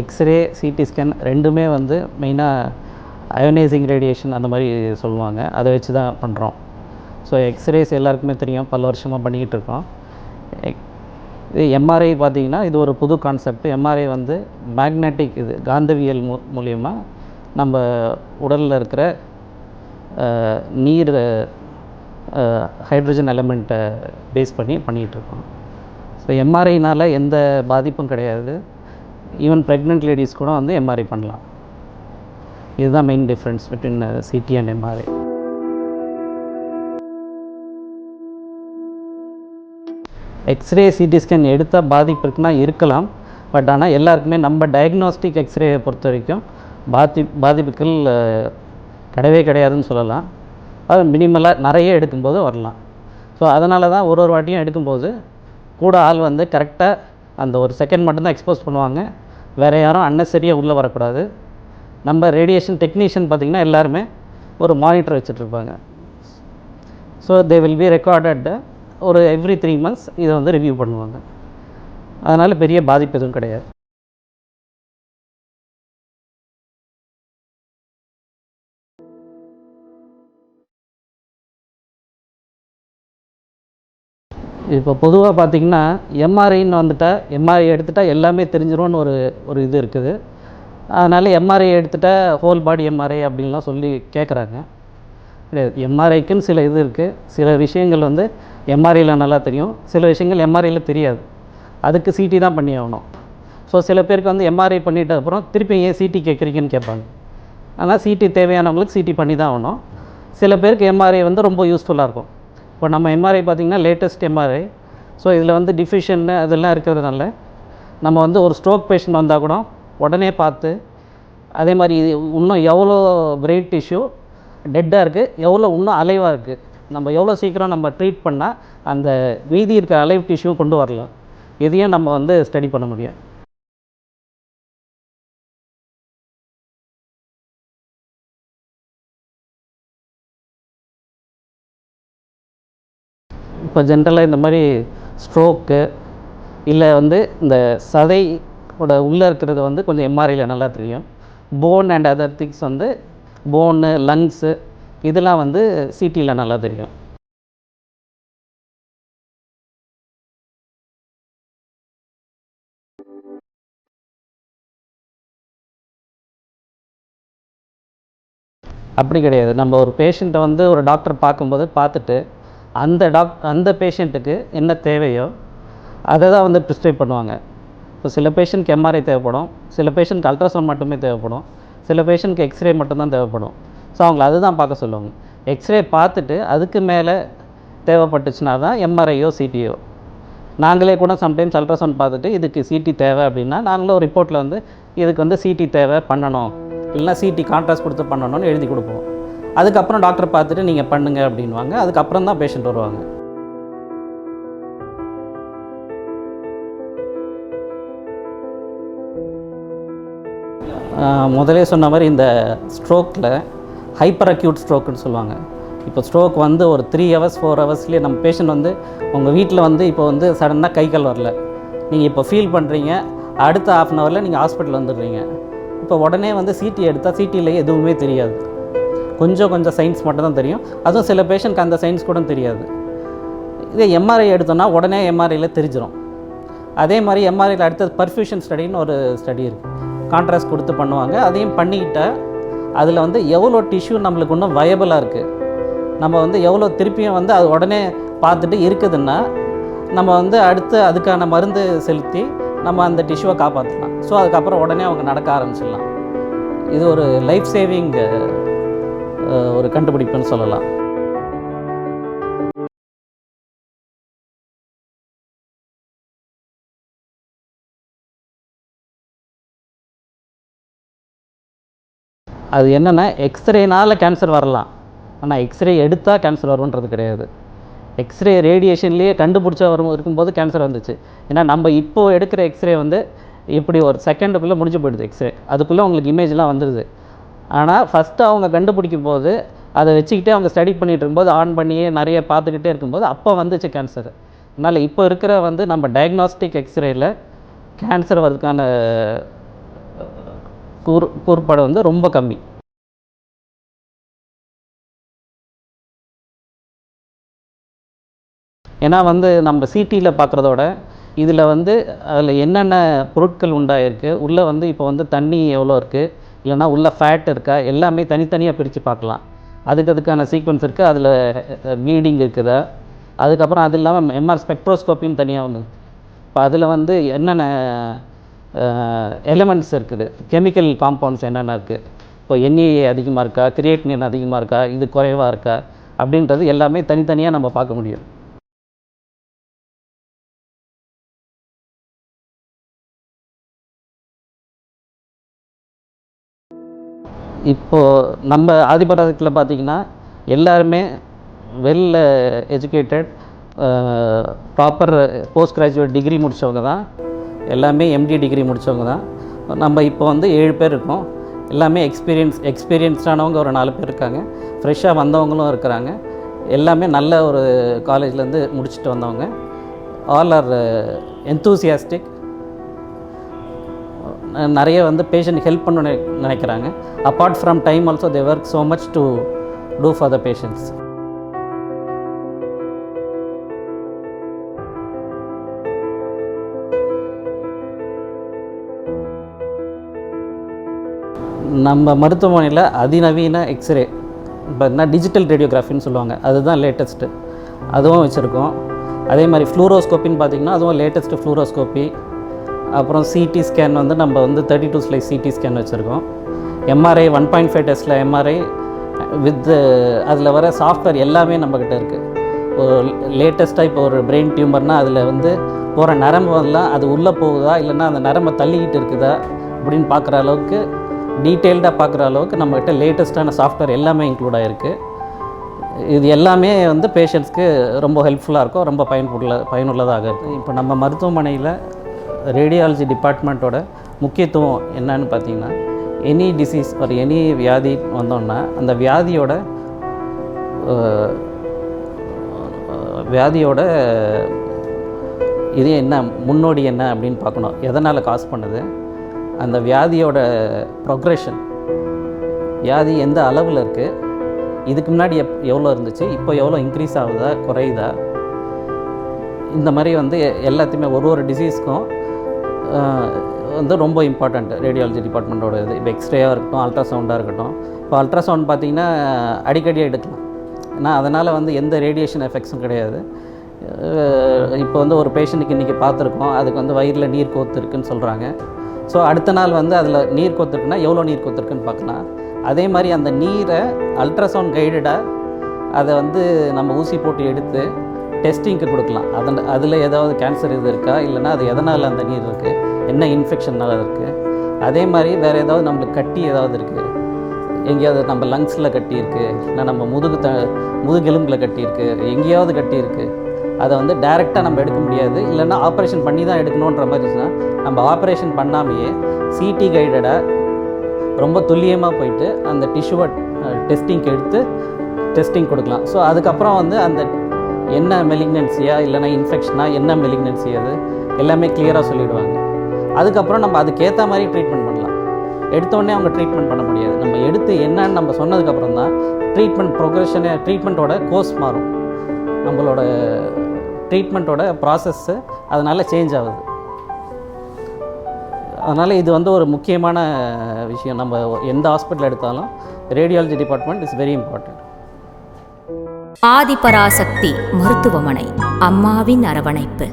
X ray CT scan ரெண்டுமே வந்து மெயினாக அயோனைசிங் ரேடியேஷன் அந்த மாதிரி சொல்லுவாங்க. அதை வச்சு தான் பண்ணுறோம் ஸோ எக்ஸ்ரேஸ் எல்லாருக்குமே தெரியும். பல வருஷமாக பண்ணிக்கிட்டு இருக்கோம். இது எம்ஆர்ஐ பார்த்திங்கன்னா இது ஒரு புது கான்செப்ட் எம்ஆர்ஐ வந்து மேக்னெட்டிக் இது காந்தவியல் மூ மூலியமாக நம்ம உடலில் இருக்கிற நீர் ஹைட்ரஜன் எலமெண்ட்டை பேஸ் பண்ணி பண்ணிகிட்ருக்கோம் ஸோ எம்ஆர்ஐனால் எந்த பாதிப்பும் கிடையாது. ஈவன் ப்ரெக்னென்ட் லேடிஸ் கூட வந்து எம்ஆர்ஐ பண்ணலாம். இதுதான் main difference between CT and MRI X-ray CT scan எடுத்தால் பாதிப்பு இருக்குன்னா இருக்கலாம். பட் ஆனால் எல்லாருக்குமே நம்ம டயக்னோஸ்டிக் எக்ஸ்ரேயை பொறுத்த வரைக்கும் பாதி பாதிப்புகள் கிடையவே கிடையாதுன்னு சொல்லலாம். அது மினிமலாக நிறைய எடுக்கும்போது வரலாம். ஸோ அதனால தான் ஒரு ஒரு வாட்டியும் எடுக்கும்போது கூட ஆள் வந்து கரெக்டாக அந்த ஒரு செகண்ட் மட்டும்தான் எக்ஸ்போஸ் பண்ணுவாங்க. வேறு யாரும் அன்னசரியாக உள்ளே வரக்கூடாது. நம்ம ரேடியேஷன் டெக்னீஷியன் பார்த்திங்கன்னா எல்லாருமே ஒரு monitor வச்சுட்ருப்பாங்க. So they will be recorded ஒரு எவ்ரி த்ரீ மந்த்ஸ் இதை வந்து ரிவ்யூ பண்ணுவாங்க. அதனால் பெரிய பாதிப்பு எதுவும் கிடையாது. இப்போ பொதுவாக பார்த்தீங்கன்னா எம்ஆர்ஐன்னு வந்துட்டால் எம்ஆர்ஐ எடுத்துட்டால் எல்லாமே தெரிஞ்சிரும்னு ஒரு ஒரு இது இருக்குது. அதனால் எம்ஆர்ஐ எடுத்துட்டால் ஹோல் பாடி எம்ஆர்ஐ அப்படின்லாம் சொல்லி கேட்குறாங்க கிடையாது எம்ஆர்ஐக்குன்னு சில இது இருக்குது சில விஷயங்கள் வந்து எம்ஆர்ஐயில் நல்லா தெரியும். சில விஷயங்கள் எம்ஆர்ஐயில் தெரியாது. அதுக்கு சிடி தான் பண்ணி ஆகணும். ஸோ சில பேருக்கு வந்து எம்ஆர்ஐ பண்ணிட்ட அப்புறம் திருப்பி ஏன் சிடி கேட்குறீங்கன்னு கேட்பாங்க. ஆனால் சிடி தேவையானவங்களுக்கு சிடி பண்ணி தான் ஆகணும். சில பேருக்கு எம்ஆர்ஐ வந்து ரொம்ப யூஸ்ஃபுல்லாக இருக்கும். இப்போ நம்ம எம்ஆர்ஐ பார்த்திங்கன்னா லேட்டஸ்ட் எம்ஆர்ஐ ஸோ இதில் வந்து டிஃபிஷன் அதெல்லாம் இருக்கிறதுனால நம்ம வந்து ஒரு ஸ்ட்ரோக் பேஷண்ட் வந்தால் கூட உடனே பார்த்து அதே மாதிரி இன்னும் எவ்வளோ பிரெயின் டிஷ்யூ டெட்டாக இருக்குது எவ்வளோ இன்னும் அலைவாக இருக்குது நம்ம எவ்வளோ சீக்கிரம் நம்ம ட்ரீட் பண்ணால் அந்த மீதி இருக்கிற அலைவ் டிஷ்யூ கொண்டு வரலாம். இதையும் நம்ம வந்து ஸ்டடி பண்ண முடியும். இப்போ ஜென்ரலாக இந்த மாதிரி ஸ்ட்ரோக்கு இல்லை வந்து இந்த சதையோட உள்ளே இருக்கிறது வந்து கொஞ்சம் எம்ஆர்ஐயில் நல்லா தெரியும். போன் அண்ட் அதர் திங்ஸ் வந்து போனு லங்ஸு இதெல்லாம் வந்து சிடியில் நல்லா தெரியும். அப்படி கிடையாது. நம்ம ஒரு பேஷண்ட்டை வந்து ஒரு டாக்டர் பார்க்கும்போது பார்த்துட்டு அந்த டாக் அந்த பேஷண்ட்டுக்கு என்ன தேவையோ அதை தான் வந்து ப்ரிஸ்கிரைப் பண்ணுவாங்க. இப்போ சில பேஷண்ட்க்கு எம்ஆர்ஐ தேவைப்படும். சில பேஷண்ட்க்கு அல்ட்ராசவுண்ட் மட்டுமே தேவைப்படும். சில பேஷண்ட்க்கு எக்ஸ்ரே மட்டும்தான் தேவைப்படும். ஸோ அவங்கள அதுதான் பார்க்க சொல்லுவாங்க. எக்ஸ்ரே பார்த்துட்டு அதுக்கு மேலே தேவைப்பட்டுச்சுன்னா தான் எம்ஆர்ஐயோ சிடியோ நாங்களே கூட சம்டைம்ஸ் அல்ட்ராசவுண்ட் பார்த்துட்டு இதுக்கு சிடி தேவை அப்படின்னா நாங்களும் ஒரு ரிப்போர்ட்டில் வந்து இதுக்கு வந்து சிடி தேவை பண்ணணும். இல்லைனா சிடி கான்ட்ராஸ்ட் கொடுத்து பண்ணணும்னு எழுதி கொடுப்போம். அதுக்கப்புறம் டாக்டர் பார்த்துட்டு நீங்கள் பண்ணுங்க அப்படின்வாங்க அதுக்கப்புறம் தான் பேஷண்ட் வருவாங்க. முதலே சொன்ன மாதிரி இந்த ஸ்ட்ரோக்கில் ஹைப்பர் அக்யூட் ஸ்ட்ரோக்குன்னு சொல்லுவாங்க. இப்போ ஸ்ட்ரோக் வந்து ஒரு த்ரீ ஹவர்ஸ் ஃபோர் ஹவர்ஸ்லேயே நம்ம பேஷண்ட் வந்து உங்கள் வீட்டில் வந்து இப்போ வந்து சடனாக கை கால் வரல. நீங்கள் இப்போ ஃபீல் பண்ணுறீங்க அடுத்த ஆஃப் அன் ஹவரில் நீங்கள் ஹாஸ்பிட்டல் வந்துடுறீங்க. இப்போ உடனே வந்து சிடி எடுத்தால் சிடியில் எதுவுமே தெரியாது. கொஞ்சம் கொஞ்சம் சயின்ஸ் மட்டும் தான் தெரியும். அதுவும் சில பேஷண்ட்க்கு அந்த சயின்ஸ் கூட தெரியாது. இதே எம்ஆர்ஐ எடுத்தோம்னா உடனே எம்ஆர்ஐயில் தெரிஞ்சிடும் அதே மாதிரி எம்ஆர்ஐயில் அடுத்தது பர்ஃபியூஷன் ஸ்டடின்னு ஒரு ஸ்டடி இருக்குது கான்ட்ராஸ்ட் கொடுத்து பண்ணுவாங்க. அதையும் பண்ணிக்கிட்டால் அதில் வந்து எவ்வளோ டிஷ்யூ நம்மளுக்கு இன்னும் வயபிளாக இருக்குது நம்ம வந்து எவ்வளோ திருப்பியும் வந்து அது உடனே பார்த்துட்டு இருக்குதுன்னா நம்ம வந்து அடுத்து அதுக்கான மருந்து செலுத்தி நம்ம அந்த டிஷ்யூவை காப்பாற்றலாம் ஸோ அதுக்கப்புறம் உடனே அவங்க நடக்க ஆரம்பிச்சிடலாம். இது ஒரு லைஃப் சேவிங் ஒரு கண்டுபிடிப்புன்னு சொல்லலாம். அது என்னென்னா எக்ஸ்ரேனால் கேன்சர் வரலாம். ஆனால் எக்ஸ்ரே எடுத்தால் கேன்சர் வரும்ன்றது கிடையாது. எக்ஸ்ரே ரேடியேஷன்லேயே கண்டுபிடிச்சா வரும் இருக்கும்போது கேன்சர் வந்துச்சு. ஏன்னா நம்ம இப்போ எடுக்கிற எக்ஸ்ரே வந்து இப்படி ஒரு செகண்டுக்குள்ளே முடிஞ்சு போயிடுது எக்ஸ்ரே அதுக்குள்ளே உங்களுக்கு இமேஜ்லாம் வந்துடுது ஆனால் ஃபஸ்ட்டு அவங்க கண்டுபிடிக்கும் போது அதை வச்சுக்கிட்டே அவங்க ஸ்டடி பண்ணிகிட்டு இருக்கும்போது ஆன் பண்ணியே நிறைய பார்த்துக்கிட்டே இருக்கும்போது அப்போ வந்துச்சு கேன்சர் அதனால் இப்போ இருக்கிற வந்து நம்ம டயக்னாஸ்டிக் எக்ஸ்ரேயில் கேன்சர் வரதுக்கான கூறு கூறுபாடு வந்து ரொம்ப கம்மி. ஏன்னா வந்து நம்ம சிடியில் பார்க்குறதோட இதில் வந்து அதில் என்னென்ன பொருட்கள் உண்டாயிருக்கு உள்ளே வந்து இப்போ வந்து தண்ணி எவ்வளோ இருக்குது இல்லைன்னா உள்ளே ஃபேட் இருக்கா எல்லாமே தனித்தனியாக பிரித்து பார்க்கலாம். அதுக்கு அதுக்கான சீக்வன்ஸ் இருக்குது அதில் ப்ளீடிங் இருக்குதா? அதுக்கப்புறம் அது இல்லாமல் எம்ஆர் ஸ்பெக்ட்ரோஸ்கோப்பியும் தனியாக ஒன்று இப்போ அதில் வந்து என்னென்ன எலமெண்ட்ஸ் இருக்குது? கெமிக்கல் காம்பவுண்ட்ஸ் என்னென்ன இருக்குது இப்போ என்ஏஏ அதிகமாக இருக்கா கிரியேட்டினின் அதிகமாக இருக்கா இது குறைவாக இருக்கா? அப்படின்றது எல்லாமே தனித்தனியாக நம்ம பார்க்க முடியும். இப்போது நம்ம ஆதிபராசத்தில் பார்த்தீங்கன்னா எல்லாருமே well educated proper post graduate degree முடித்தவங்க தான். எல்லாமே எம்டி டிகிரி முடித்தவங்க தான். நம்ம இப்போ வந்து ஏழு பேர் இருக்கோம். எல்லாமே எக்ஸ்பீரியன்ஸ் எக்ஸ்பீரியன்ஸ்டானவங்க ஒரு நாலு பேர் இருக்காங்க. ஃப்ரெஷ்ஷாக வந்தவங்களும் இருக்கிறாங்க. எல்லாமே நல்ல ஒரு காலேஜ்லேருந்து முடிச்சுட்டு வந்தவங்க. ஆல் ஆர் என்தூசியாஸ்டிக் நிறைய வந்து பேஷண்ட் ஹெல்ப் பண்ண நினை- நினைக்கிறாங்க. Apart from time also they work so much to do for the patients நம்ம மருத்துவமனையில் அதிநவீன எக்ஸ்ரே பார்த்தீங்கன்னா டிஜிட்டல் ரேடியோகிராஃபின்னு சொல்லுவாங்க. அதுதான் லேட்டஸ்ட்டு அதுவும் வச்சுருக்கோம். அதே மாதிரி ஃப்ளூரோஸ்கோப்பின்னு பார்த்தீங்கன்னா அதுவும் லேட்டஸ்ட்டு ஃப்ளூரோஸ்கோப்பி அப்புறம் சிடி ஸ்கேன் வந்து நம்ம வந்து thirty two slice CT scan வச்சுருக்கோம். எம்ஆர்ஐ ஒன் பாயிண்ட் ஃபைவ் டெஸ்ட்டில் எம்ஆர்ஐ வித் அதில் வர சாஃப்ட்வேர் எல்லாமே நம்மக்கிட்ட இருக்குது ஒரு லேட்டஸ்ட்டாக இப்போ ஒரு பிரெயின் டியூமர்னால் அதில் வந்து போகிற நரம்பு எல்லாம் அது உள்ளே போகுதா இல்லைன்னா அந்த நரம்பை தள்ளிக்கிட்டு இருக்குதா அப்படின்னு பார்க்குற அளவுக்கு டீட்டெயில்டாக பார்க்குற அளவுக்கு நம்மக்கிட்ட லேட்டஸ்ட்டான சாஃப்ட்வேர் எல்லாமே இன்க்ளூட் ஆகிருக்கு இது எல்லாமே வந்து பேஷண்ட்ஸ்க்கு ரொம்ப ஹெல்ப்ஃபுல்லாக இருக்கும் ரொம்ப பயன்புள்ள பயனுள்ளதாக இருக்குது இப்போ நம்ம மருத்துவமனையில் ரேடியாலஜி டிபார்ட்மெண்ட்டோட முக்கியத்துவம் என்னன்னு பார்த்தீங்கன்னா எனி டிசீஸ் ஒரு எனி வியாதி வந்தோன்னா அந்த வியாதியோட வியாதியோட இது என்ன முன்னோடி என்ன அப்படின்னு பார்க்கணும். எதனால் காஸ் பண்ணுது? அந்த வியாதியோட ப்ரொக்ரெஷன் வியாதி எந்த அளவில் இருக்குது இதுக்கு முன்னாடி எப் எவ்வளோ இருந்துச்சு? இப்போ எவ்வளோ இன்க்ரீஸ் ஆகுதா? குறையுதா? இந்த மாதிரி வந்து எ- எல்லாத்தையுமே ஒரு ஒரு டிசீஸ்க்கும் வந்து ரொம்ப இம்பார்ட்டண்ட் ரேடியாலஜி டிபார்ட்மெண்ட்டோட இது இப்போ எக்ஸ்ரேயாக இருக்கட்டும் அல்ட்ராசவுண்டாக இருக்கட்டும். இப்போ அல்ட்ராசவுண்ட் பார்த்தீங்கன்னா அடிக்கடி எடுக்கலாம். ஏன்னா அதனால் வந்து எந்த ரேடியேஷன் எஃபெக்ட்ஸும் கிடையாது. இப்போ வந்து ஒரு பேஷண்ட்டுக்கு இன்றைக்கி பார்த்துருக்கோம். அதுக்கு வந்து வயிறில் நீர் கோத்துருக்குன்னு சொல்கிறாங்க ஸோ அடுத்த நாள் வந்து அதில் நீர் கோத்துருக்குன்னா எவ்வளோ நீர் கோத்துருக்குன்னு பார்க்கலாம். அதே மாதிரி அந்த நீரை அல்ட்ராசவுண்ட் கைடடாக அதை வந்து நம்ம ஊசி போட்டு எடுத்து டெஸ்டிங்க்கு கொடுக்கலாம். அதன் அதில் ஏதாவது கேன்சர் இது இருக்கா? இல்லைன்னா அது எதனால் அந்த நீர் இருக்குது என்ன இன்ஃபெக்ஷனால் இருக்குது அதே மாதிரி வேறு ஏதாவது நம்மளுக்கு கட்டி ஏதாவது இருக்குது எங்கேயாவது நம்ம லங்ஸில் கட்டியிருக்கு இல்லை நம்ம முதுகு த முதுகெலும்பில் கட்டியிருக்கு எங்கேயாவது கட்டியிருக்கு அதை வந்து டைரெக்டாக நம்ம எடுக்க முடியாது. இல்லைன்னா ஆப்ரேஷன் பண்ணி தான் எடுக்கணுன்ற மாதிரி இருந்துச்சுன்னா நம்ம ஆப்ரேஷன் பண்ணாமையே சிடி கைடடாக ரொம்ப துல்லியமாக போயிட்டு அந்த டிஷ்யூவை டெஸ்டிங்க்கு எடுத்து டெஸ்டிங் கொடுக்கலாம். ஸோ அதுக்கப்புறம் வந்து அந்த என்ன மெலிக்னன்சியா இல்லைன்னா இன்ஃபெக்ஷனா என்ன மெலிக்னன்சி அது? எல்லாமே கிளியராக சொல்லிடுவாங்க. அதுக்கப்புறம் நம்ம அதுக்கேற்ற மாதிரி ட்ரீட்மெண்ட் பண்ணலாம். எடுத்தோடனே அவங்க ட்ரீட்மெண்ட் பண்ண முடியாது. நம்ம எடுத்து என்னன்னு நம்ம சொன்னதுக்கப்புறம் தான் ட்ரீட்மெண்ட் ப்ரொக்ரெஷனு ட்ரீட்மெண்ட்டோட கோர்ஸ் மாறும். நம்மளோட ட்ரீட்மெண்ட்டோட ப்ராசஸ்ஸு அதனால் சேஞ்ச் ஆகுது. அதனால் இது வந்து ஒரு முக்கியமான விஷயம். நம்ம எந்த ஹாஸ்பிட்டல் எடுத்தாலும் radiology department is very important Adhiparasakthi மருத்துவமனை அம்மாவின் அரவணைப்பு.